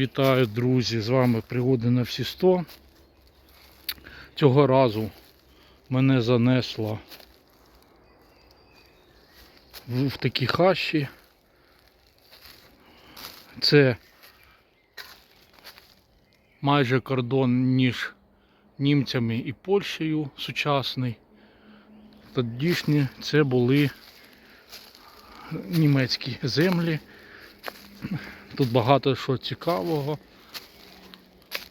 Вітаю, друзі! З вами пригоди на всі 100. Цього разу мене занесло в, такі хащі. Це майже кордон між німцями і Польщею сучасний. Тодішні це були німецькі землі. Тут багато що цікавого.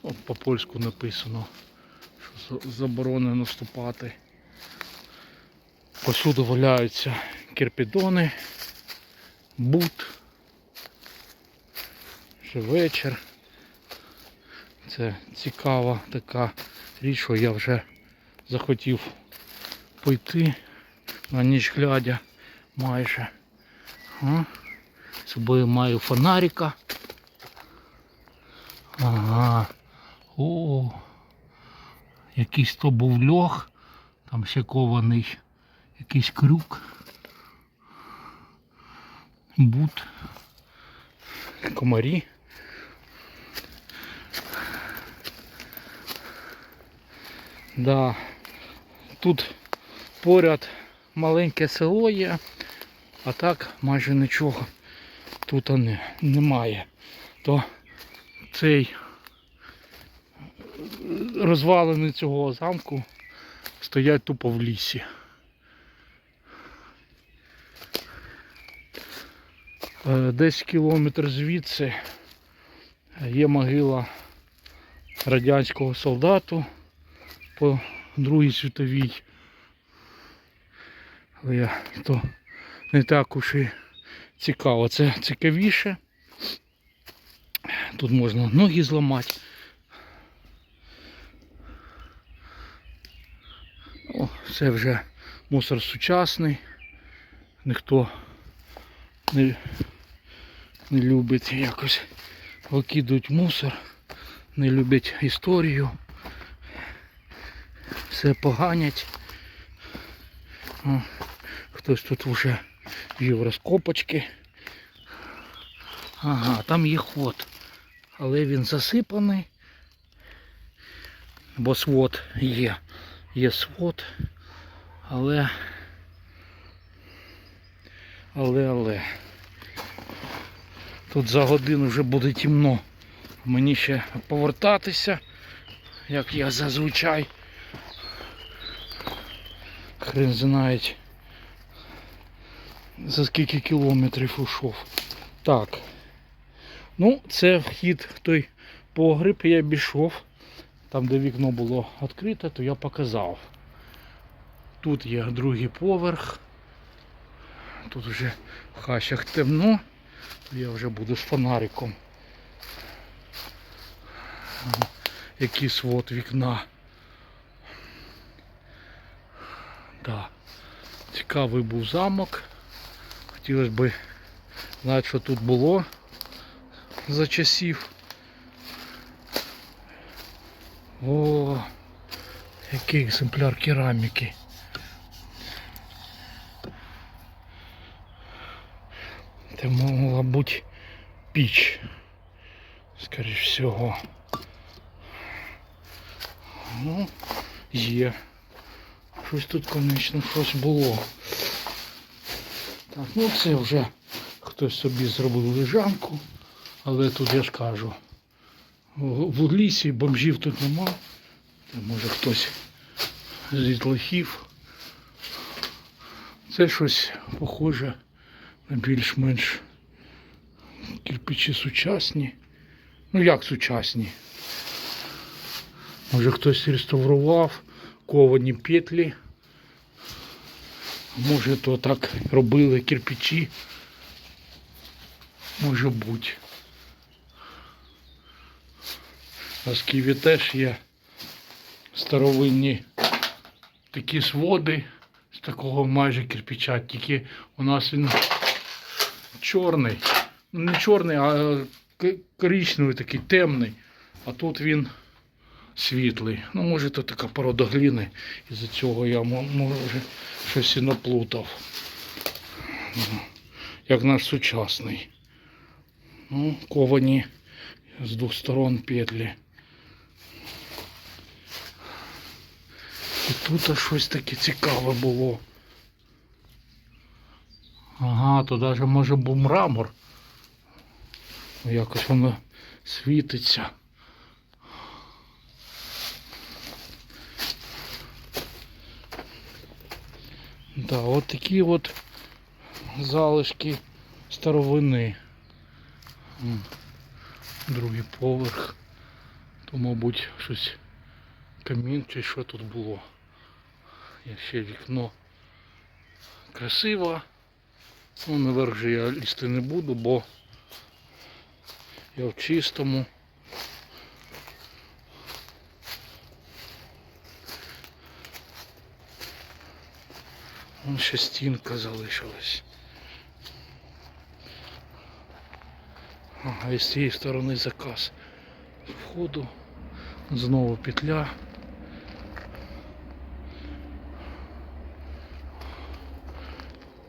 От по польську написано, що заборонено вступати. Посюди валяються кирпідони, бут. Ще вечір. Це цікава така річ, що я вже захотів пойти на ніч глядя майже. А? З собою маю фонарика. Ага. О, якийсь то був льох, там ще кований якийсь крюк. Бут. Комарі. Да. Тут поряд маленьке село є, а так майже нічого тут не, немає. То цей розвалини цього замку стоять тупо в лісі. Е, Десь кілометр звідси є могила радянського солдату по Другій світовій. Але я то не так уж і цікаво. Це цікавіше. Тут можна ноги зламати. О, це вже мусор сучасний. Ніхто не, не любить якось викидують мусор, не люблять історію. Все поганять. О, хтось тут вже вів розкопочки. Ага, там є ход. Але він засипаний. Бо свод є. Є свод. Але. Але, але. Тут за годину вже буде темно. Мені ще повертатися, як я зазвичай. Хрен знають за скільки кілометрів ушов. Так. Ну, це вхід той погріб, я обійшов. Там, де вікно було відкрите, то я показав. Тут є другий поверх. Тут вже в хащах темно. Я вже буду з фонариком. Який свод вікна. Да. Цікавий був замок. Хотілося б знати, що тут було за часів. О, який екземпляр кераміки. Це могла бути піч, скоріш всього. Ну, є. Щось тут, конечно, щось було. Так, ну це вже хтось собі зробив лежанку, але тут я ж кажу, в лісі бомжів тут нема. Може хтось з дітлахів. Це щось похоже на більш-менш кирпичі сучасні. Ну як сучасні? Може хтось реставрував ковані петлі. Може то так робили кирпичі. Може бути. А з Києві теж є старовинні такі своди з такого майже кирпича, тільки у нас він чорний. Ну не чорний, а коричневий такий темний. А тут він світлий. Ну, може, то така порода глини. Із-за цього я мо- може щось і наплутав. Як наш сучасний. Ну, ковані З двох сторон петлі. І тут щось таке цікаве було. Ага, то навіть може був мрамор. Якось воно світиться. Да, от такі от залишки старовини. Другий поверх. То, мабуть, щось камін чи що тут було. Є ще вікно красиво. Ну, наверх же я лізти не буду, бо я в чистому. Вон ще стінка залишилась. Ага, і з цієї сторони заказ входу. Знову петля.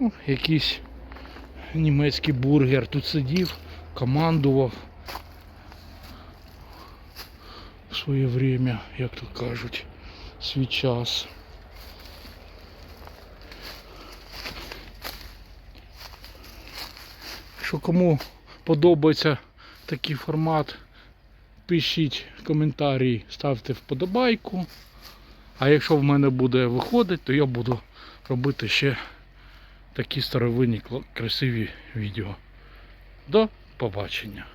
Ну, якийсь німецький бургер тут сидів, командував в своє время, як то кажуть, свій час. Що кому подобається такий формат, пишіть коментарі, ставте вподобайку. А якщо в мене буде виходити, то я буду робити ще такі старовинні красиві відео. До побачення.